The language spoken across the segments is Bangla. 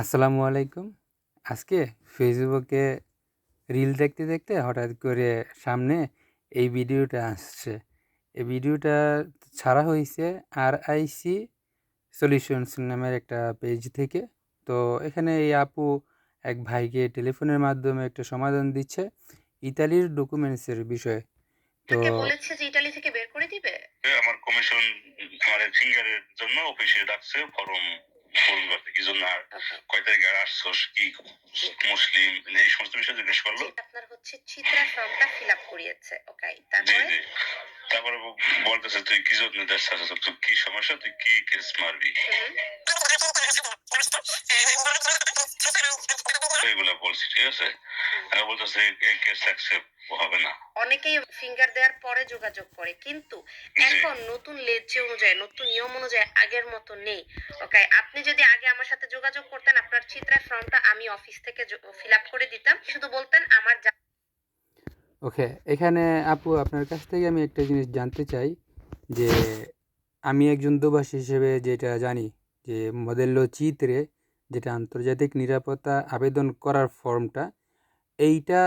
আসসালামু আলাইকুম। আজকে ফেসবুকে রিল দেখতে দেখতে হঠাৎ করে সামনে এই ভিডিওটা আসছে। এই ভিডিওটা ছাড়া হয়েছে আর আইসি সলিউশনস নামের একটা পেজ থেকে। তো এখানে এই আপু এক ভাইকে টেলিফোনের মাধ্যমে একটা সমাধান দিচ্ছে ইতালির ডকুমেন্টসের বিষয়ে। তো বলেছে যে ইটালি থেকে বের করে দিবে? আমার কমিশন আমার ফিঙ্গারের জন্য অফিসে ডাকছে ফর্ম পূরণ কি জন্য আর কয় তারিখে আর আসছোস কি মুসলিম এই সমস্ত বিষয় জিজ্ঞেস করল। আপনার হচ্ছে চিত্রা ফর্মটা ফিল আপ করিয়েছে ওকে তারপরে? তারপরে বলতেছে তুই কি জন্য দেশ কি সমস্যা? তুই কি কেস মারবি? এগুলা বলছি ঠিক আছে? আর বলতেছে এই কেস অ্যাকসেপ্ট হবে না। অনেকেই ফিঙ্গার দেওয়ার পরে যোগাযোগ করে কিন্তু এখন নতুন লেজ অনুযায়ী নতুন নিয়ম অনুযায়ী আগের মতো নেই ওকে আপনি যদি আগে আমার সাথে যোগাযোগ করতেন আপনার চিত্রা ফর্মটা আমি অফিস থেকে ফিল আপ করে দিতাম। শুধু বলতেন আমার ওকে এখানে আপু আপনার কাছ থেকে আমি একটা জিনিস জানতে চাই যে আমি একজন দোভাষী হিসেবে যেটা জানি যে মডেল্লো চিত্রে যেটা আন্তর্জাতিক নিরাপত্তা আবেদন করার ফর্মটা, এইটা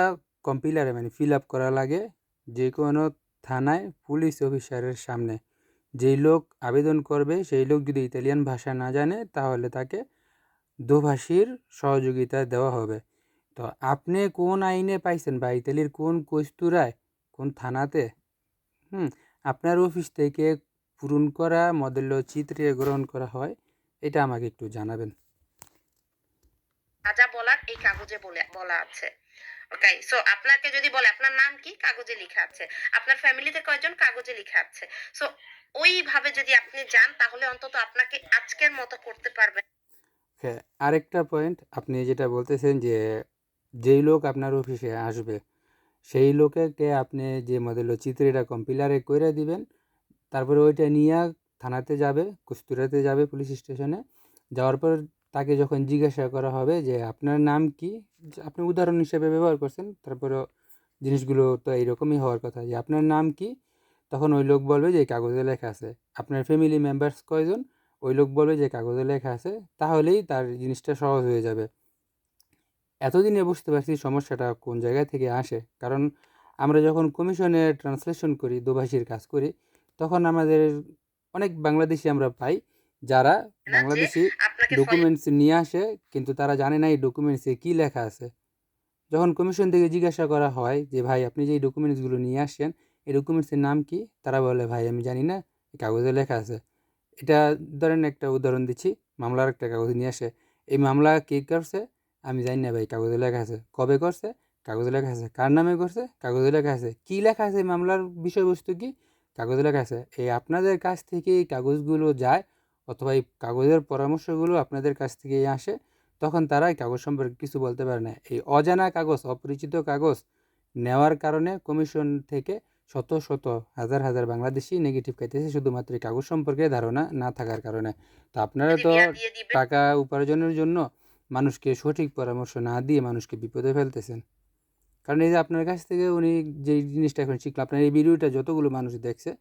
কম্পিলারে মানে ফিল আপ করা লাগে যে কোনো থানায় পুলিশ অফিসারের সামনে। যেই লোক আবেদন করবে, সেই লোক যদি ইতালিয়ান ভাষা না জানে, তাহলে তাকে দোভাষীর সহযোগিতা দেওয়া হবে। তো আপনি কোন আইনে পাইছেন বা ইতালির কোন কস্তুরায়, কোন থানাতে? হুম, আপনার অফিস থেকে পূরণ করা মডেল চিত্রে গ্রহণ করা হয়। এটা আমাকে একটু জানাবেন। যা বলার এই কাগজে বলে বলা আছে। ওকে সো আপনাকে যদি বলে আপনার নাম কি? কাগজে লেখা আছে। আপনার ফ্যামিলিতে কয়জন? কাগজে লেখা আছে। সো ওইভাবে যদি আপনি যান তাহলে অন্তত আপনাকে আজকের মতো করতে পারবেন হ্যাঁ আরেকটা পয়েন্ট আপনি যেটা বলতেছেন যে যেই লোক আপনার অফিসে আসবে সেই লোকেকে আপনি যে মডেল চিত্রটা কম্পিলারে করে দিবেন তারপরে ওইটা নিয়ে থানাতে যাবে, কুস্তুরাতে যাবে পুলিশ স্টেশনে। যাওয়ার পর তাকে যখন জিজ্ঞাসা করা হবে যে, আপনার নাম কি? আপনি উদাহরণ হিসেবে ব্যবহার করছেন। তারপরে জিনিসগুলো তো এইরকমই হওয়ার কথা যে, আপনার নাম কি? তখন ওই লোক বলবে যে কাগজে লেখা আছে। আপনার ফ্যামিলি মেম্বার্স কয়জন? ওই লোক বলবে যে, কাগজে লেখা আছে। তাহলেই তার জিনিসটা সহজ হয়ে যাবে। এতদিনে বুঝতে পারছি সমস্যাটা কোন জায়গা থেকে আসে। কারণ আমরা যখন কমিশনে ট্রান্সলেশন করি, দোভাষীর কাজ করি, তখন আমাদের অনেক বাংলাদেশি আমরা পাই যারা বাংলাদেশি ডকুমেন্টস নিয়ে আসে কিন্তু তারা জানে না এই ডকুমেন্টসে কী লেখা আছে। যখন কমিশন থেকে জিজ্ঞাসা করা হয় যে ভাই আপনি যে ডকুমেন্টসগুলো নিয়ে আসছেন এই ডকুমেন্টসের নাম কি? তারা বলে ভাই আমি জানি না এই কাগজে লেখা আছে। এটা ধরেন একটা উদাহরণ দিচ্ছি মামলার একটা কাগজ নিয়ে আসে। এই মামলা কে করছে? আমি জানি না ভাই কাগজে লেখা আছে। কবে করছে? কাগজে লেখা আছে। কার নামে করছে? কাগজে লেখা আছে। কী লেখা আছে এই মামলার বিষয়বস্তু কি? কাগজে লেখা আছে এই আপনাদের কাছ থেকে এই কাগজগুলো যায় অথবা এই কাগজের পরামর্শগুলো আপনাদের কাছ থেকেই আসে তখন তারা এই কাগজ সম্পর্কে কিছু বলতে পারে না। এই অজানা কাগজ অপরিচিত কাগজ নেওয়ার কারণে কমিশন থেকে শত শত হাজার হাজার বাংলাদেশি নেগেটিভ খাইতেছে শুধুমাত্র এই কাগজ সম্পর্কে ধারণা না থাকার কারণে। তো আপনারা তো টাকা উপার্জনের জন্য মানুষকে সঠিক পরামর্শ না দিয়ে মানুষকে বিপদে ফেলতেছেন। কারণ এই যে আপনার কাছ থেকে উনি যেই জিনিসটা এখন শিখলো, আপনার এই ভিডিওটা যতগুলো মানুষ দেখছে,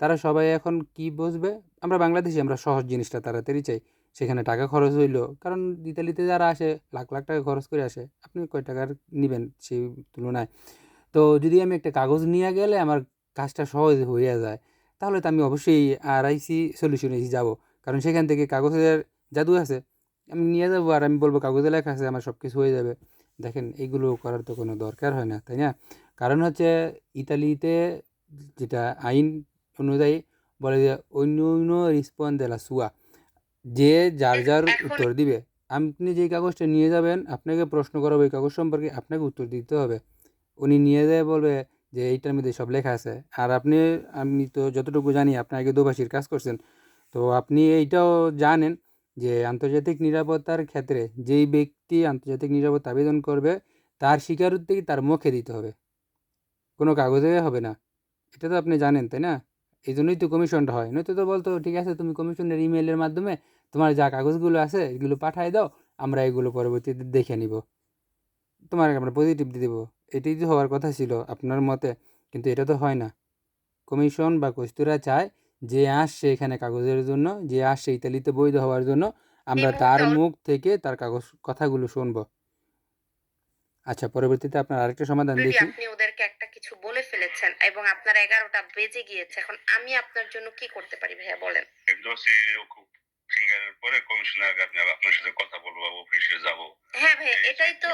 তারা সবাই এখন কি বুঝবে? আমরা বাংলাদেশি, আমরা সহজ জিনিসটা তাড়াতাড়ি চাই। সেখানে টাকা খরচ হইল, কারণ ইতালিতে যারা আসে, লাখ লাখ টাকা খরচ করে আসে, আপনি কয় টাকার নেবেন সেই তুলনায়? তো যদি আমি একটা কাগজ নিয়ে গেলে আমার কাজটা সহজ হয়ে যায়, তাহলে তো আমি অবশ্যই আর আইসি সলিউশনে যাব। কারণ সেখান থেকে কাগজের জাদু আছে। আমি নিয়ে যাব আর আমি বলব কাগজে লেখা আছে, আমার সব কিছু হয়ে যাবে। দেখেন এইগুলো করার তো কোনো দরকার হয় না তাই না? কারণ হচ্ছে ইতালিতে যেটা আইন অনুযায়ী বলে যে অন্য অন্য রিসপন্স দেলা সুয়া যে যার যার উত্তর দিবে। আপনি যে কাগজটা নিয়ে যাবেন আপনাকে প্রশ্ন করা হবে ওই কাগজ সম্পর্কে আপনাকে উত্তর দিতে হবে। উনি নিয়ে যায় বলবে যে এইটার মধ্যে সব লেখা আছে। আর আপনি আমি তো যতটুকু জানি আপনি আগে দোভাষীর কাজ করছেন। তো আপনি এইটাও জানেন যে আন্তর্জাতিক নিরাপত্তার ক্ষেত্রে যেই ব্যক্তি আন্তর্জাতিক নিরাপত্তা আবেদন করবে, তার স্বীকারোক্তি তার মুখে দিতে হবে। কোনো কাগজে হবে না। এটা তো আপনি জানেন, তাই না? এই জন্যই তো কমিশনটা হয়। নয়তো তো বলতো, ঠিক আছে, তুমি কমিশনের ইমেলের মাধ্যমে তোমার যা কাগজগুলো আছে, এগুলো পাঠাই দাও, আমরা এগুলো পরবর্তীতে দেখে নিব। তোমার আমরা পজিটিভ দিয়ে দেবো। এটাই তো হওয়ার কথা ছিল আপনার মতে, কিন্তু এটা তো হয় না। কমিশন বা কস্তুরা চায় যে আসছে এখানে কাগজের জন্য যে আসছে ইতালিতে বৈধ হওয়ার জন্য আমরা তার মুখ থেকে তার কাগজ কথাগুলো শুনব। আচ্ছা পরবর্তীতে আপনার আরেকটা সমাধান দেখি। আপনি ওদেরকে একটা কিছু বলে ফেলেছেন এবং আপনার এগারোটা বেজে গিয়েছে। এখন আমি আপনার জন্য কি করতে পারি ভাইয়া বলেন। পরে কমিশনার আপনি আপনার সাথে কথা বলব অফিসে যাব। হ্যাঁ ভাইয়া এটাই তো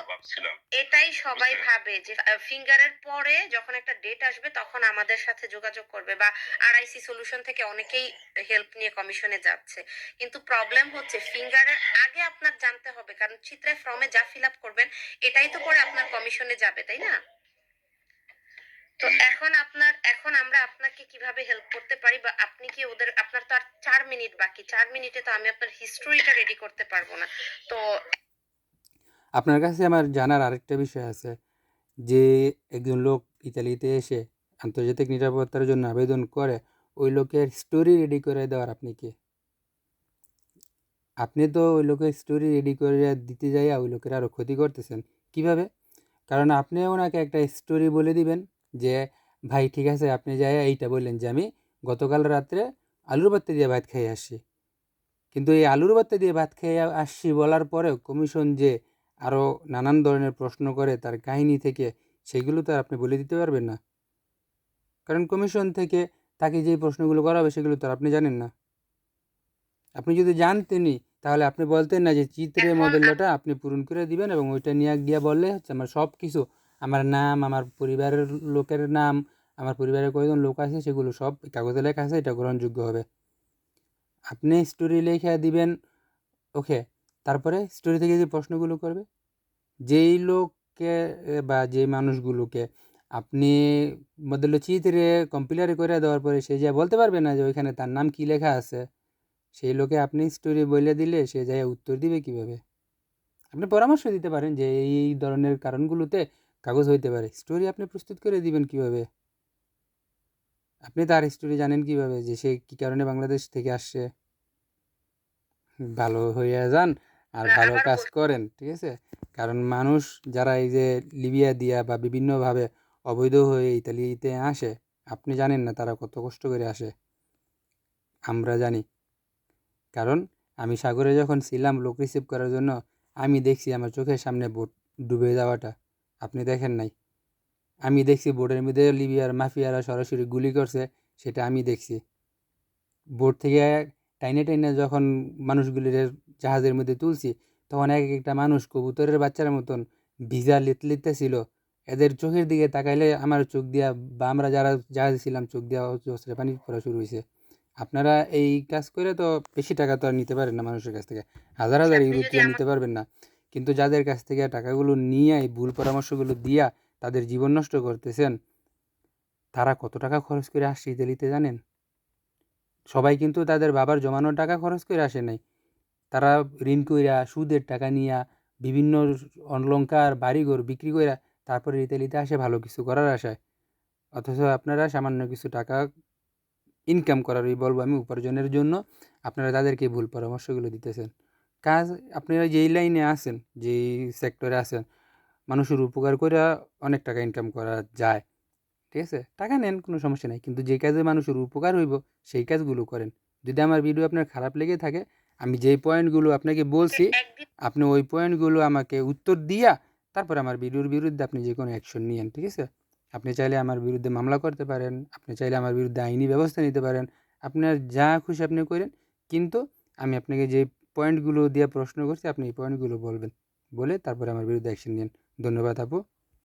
এটাই সবাই ভাবে যে ফিঙ্গারের পরে যখন একটা ডেট আসবে তখন আমাদের সাথে যোগাযোগ করবে বা আরআইসি সলিউশন থেকে অনেকেই হেল্প নিয়ে কমিশনে যাচ্ছে। কিন্তু প্রবলেম হচ্ছে ফিঙ্গারের আগে আপনার জানতে হবে কারণ চিত্রায় ফর্মে যা ফিল আপ করবেন এটাই তো পরে আপনার কমিশনে যাবে তাই না? তো এখন আপনার, এখন আমরা আপনাকে কীভাবে হেল্প করতে পারি বা আপনি কি ওদের, আপনার তো আর চার মিনিট বাকি, চার মিনিটে তো আমি আপনার হিস্টোরিটা রেডি করতে পারব না। তো আপনার কাছে আমার জানার আরেকটা বিষয় আছে যে একজন লোক ইতালিতে এসে আন্তর্জাতিক নিরাপত্তার জন্য আবেদন করে, ওই লোকের স্টোরি রেডি করে দেওয়ার আপনি কি? আপনি তো ওই লোকের স্টোরি রেডি করে দিতে যাইয়া ওই লোকের আরও ক্ষতি করতেছেন। কীভাবে? কারণ আপনি ওনাকে একটা স্টোরি বলে দিবেন যে ভাই ঠিক আছে আপনি যাই এইটা বললেন যে আমি গতকাল রাত্রে আলুর ভর্তা দিয়ে ভাত খেয়ে আসছি। কিন্তু এই আলুর ভর্তা দিয়ে ভাত খেয়ে আসছি বলার পরেও কমিশন যে আরও নানান ধরনের প্রশ্ন করে তার কাহিনী থেকে সেগুলো তো আর আপনি বলে দিতে পারবেন না। কারণ কমিশন থেকে তাকে যে প্রশ্নগুলো করা হবে সেগুলো তো আর আপনি জানেন না। আপনি যদি জানতেনই তাহলে আপনি বলতেন না যে চিত্রের মডেলটা আপনি পূরণ করে দিবেন এবং ওইটা নিয়ে গিয়ে বললে হচ্ছে আমার সব কিছু আমার নাম, আমার পরিবারের লোকের নাম, আমার পরিবারের কয়জন লোক আছে সেগুলো সব কাগজে লেখা আছে, এটা গ্রহণযোগ্য হবে। আপনি স্টোরি লেখা দিবেন ওকে তারপরে স্টোরি থেকে যে প্রশ্নগুলো করবে, যেই লোককে, বা যে মানুষগুলোকে আপনি মডেল চিত্রে কম্পিলারে করে দেওয়ার পরে সে যা বলতে পারবে না যে ওইখানে তার নাম কি লেখা আছে, সেই লোকে আপনি স্টোরি বলে দিলে সে যায় উত্তর দিবে কীভাবে? আপনি পরামর্শ দিতে পারেন যে এই ধরনের কারণগুলোতে কাগজ হইতে পারে। স্টোরি আপনি প্রস্তুত করে দিবেন কীভাবে? আপনি তার স্টোরি জানেন কীভাবে যে সে কি কারণে বাংলাদেশ থেকে আসছে? ভালো হইয়া যান আর ভালো কাজ করেন ঠিক আছে? কারণ মানুষ যারা এই যে লিবিয়া দিয়া বা বিভিন্নভাবে অবৈধ হয়ে ইতালিতে আসে আপনি জানেন না তারা কত কষ্ট করে আসে। আমরা জানি। কারণ আমি সাগরে যখন ছিলাম লোক রিসিভ করার জন্য আমি দেখছি আমার চোখের সামনে বোট ডুবে যাওয়াটা। আপনি দেখেন নাই। আমি দেখছি বোর্ডের মধ্যে লিবিয়ার মাফিয়ারা সরাসরি গুলি করছে সেটা আমি দেখছি। বোট থেকে টাইনে টাইনে যখন মানুষগুলির জাহাজের মধ্যে তুলছি তখন এক একটা মানুষ কবুতরের বাচ্চার মতন ভিজা লিতে ছিল এদের চোখের দিকে তাকাইলে আমার চোখ দিয়া বা আমরা যারা জাহাজে ছিলাম চোখ দিয়া চোখে পানি পড়া শুরু হয়েছে আপনারা এই কাজ করে তো বেশি টাকা তো আর নিতে পারেন না মানুষের কাছ থেকে। হাজার হাজার ইউরো নিতে পারবেন না। কিন্তু যাদের কাছ থেকে টাকাগুলো নিয়ে ভুল পরামর্শগুলো দিয়া তাদের জীবন নষ্ট করতেছেন, তারা কত টাকা খরচ করে আসছে ইতালিতে জানেন? সবাই কিন্তু তাদের বাবার জমানোর টাকা খরচ করে আসে নাই। তারা ঋণ কইরা, সুদের টাকা নিয়া, বিভিন্ন অলঙ্কার বাড়িঘর বিক্রি কইরা তারপরে ইতালিতে আসে ভালো কিছু করার আশায়। অথচ আপনারা সামান্য কিছু টাকা ইনকাম করার বলব আমি, উপার্জনের জন্য আপনারা তাদেরকে ভুল পরামর্শগুলো দিতেছেন। কাজ আপনারা যেই লাইনে আছেন, যেই সেক্টরে আছেন, মানুষের উপকার করে অনেক টাকা ইনকাম করা যায়, ঠিক আছে? টাকা নেন, কোনো সমস্যা নাই। কিন্তু যে কাজে মানুষের উপকার হইব, সেই কাজগুলো করেন। যদি আমার ভিডিও আপনার খারাপ লেগে থাকে, আমি যেই পয়েন্টগুলো আপনাকে বলছি, আপনি ওই পয়েন্টগুলো আমাকে উত্তর দিয়া, তারপর আমার ভিডিওর বিরুদ্ধে আপনি যে কোনো অ্যাকশন নিয়েন, ঠিক আছে? আপনি চাইলে আমার বিরুদ্ধে মামলা করতে পারেন, আপনি চাইলে আমার বিরুদ্ধে আইনি ব্যবস্থা নিতে পারেন, আপনার যা খুশি আপনি করেন, কিন্তু আমি আপনাকে যে পয়েন্টগুলো দিয়ে প্রশ্ন করছি, আপনি এই পয়েন্টগুলো বলবেন। বলে তারপরে আমার বিরুদ্ধে অ্যাকশন নিন। ধন্যবাদ আপু।